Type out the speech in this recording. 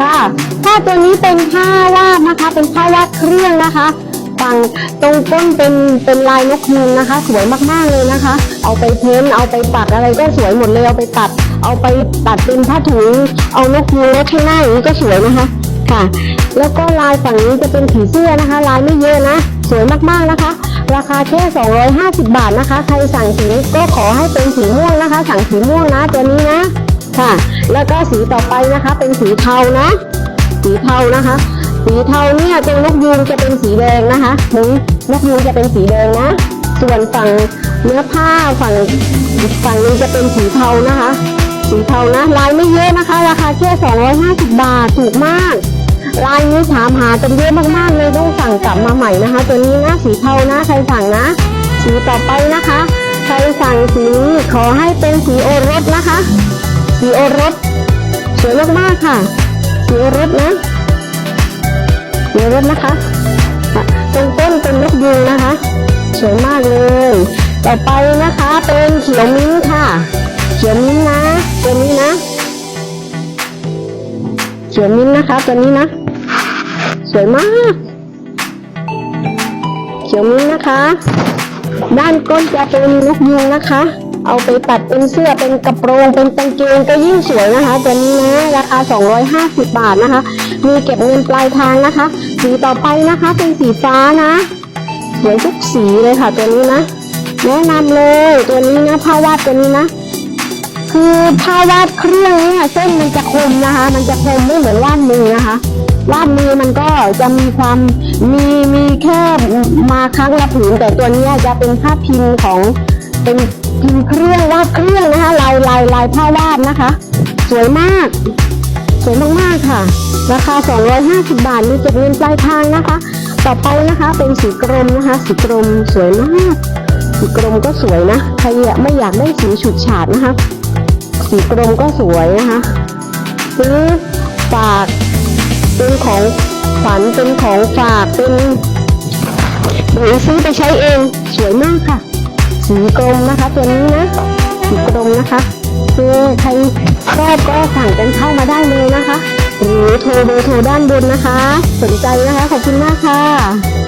ค่ะผ้าตัวนี้เป็นผ้าวาดนะคะ เป็นผ้าวาดเครื่องนะคะฝั่งตรงก้นเป็นเป็นลายนกยูงนะคะ สวยมากๆเลยนะคะ เอาไปเพ้นท์เอาไปปักอะไรก็สวยหมดเลยเอาไปตัด เอาไปตัดเป็นผ้าถุงเอานกยูงและข้างหน้าอย่างนี้ก็สวยนะคะค่ะ แล้วก็ลายฝั่งนี้จะเป็นผีเสื้อนะคะ ลายไม่เยอะนะ สวยมากๆนะคะ ราคาแค่ 250 บาทนะคะ ใครสั่งสีก็ขอให้เป็นสีม่วงนะคะ สั่งสีม่วงนะตัวนี้นะ ค่ะ แล้วก็สีต่อไปนะคะ เป็นสีเทานะ สีเทานะคะ สีเทาเนี่ยตรงนกยูงจะเป็นสีแดงนะคะตรงนกยูงจะเป็นสีแดงนะ ส่วนฝั่งเนื้อผ้าฝั่งฝั่งนี้จะเป็นสีเทานะคะ สีเทานะลายไม่เยอะนะคะ ราคาแค่250 บาทถูกมากลายนี้ถามหากันเยอะมากๆเลยต้องสั่งกลับมาใหม่นะคะ ตัวนี้นะสีเทานะใครสั่งนะ สีต่อไปนะคะ ใครสั่งสีขอให้เป็นสีโอรสนะคะ สีโอรสสวยมากๆค่ะ สีโอรสนะสีโอรสนะคะ ตรงต้นเป็นนกยูงนะคะ สวยมากเลย ต่อไปนะคะเป็นเขียวมิ้นค่ะ เขียวมิ้นนะตัวนี้นะ เขียวมิ้นนะคะตัวนี้นะ สวยมาก เขียวมิ้นนะคะ ด้านก้นจะเป็นนกยูงนะคะ เอาไปตัดเป็นเสื้อเป็นกระโปรงเป็นกางเกงก็ยิ่งสวยนะคะตัวนี้นะราคา 250 บาทนะคะ มีเก็บเงินปลายทางนะคะ สีต่อไปนะคะเป็นสีฟ้านะสวยทุกสีเลยค่ะตัวนี้นะแนะนำเลยตัวนี้นะผ้าวาดตัวนี้นะคือผ้าวาดเครื่องเนี่ยเส้นมันจะคมนะคะ มันจะคมไม่เหมือนวาดมือนะคะวาดมือมันก็จะมีความมีมีแค่มาครั้งละผืนแต่ตัวนี้จะเป็นผ้าพิมพ์ของเป็น เครื่องวาดเครื่องนะคะลายลายลายผ้าวาดนะคะ สวยมาก สวยมากๆค่ะ ราคา 250 บาทมีเก็บเงินปลายทางนะคะ ต่อไปนะคะเป็นสีกรมนะคะ สีกรมสวยมาก สีกรมก็สวยนะใครไม่อยากได้สีฉูดฉาดนะคะ สีกรมก็สวยนะคะซื้อฝากเป็นของขวัญเป็นของฝากเป็นหรือซื้อไปใช้เองสวยมากค่ะ สีกรมนะคะตัวนี้นะสีกรมนะคะคือใครชอบก็สั่งกันเข้ามาได้เลยนะคะ หรือโทรเบอร์โทรด้านบนนะคะ สนใจนะคะ ขอบคุณมากค่ะ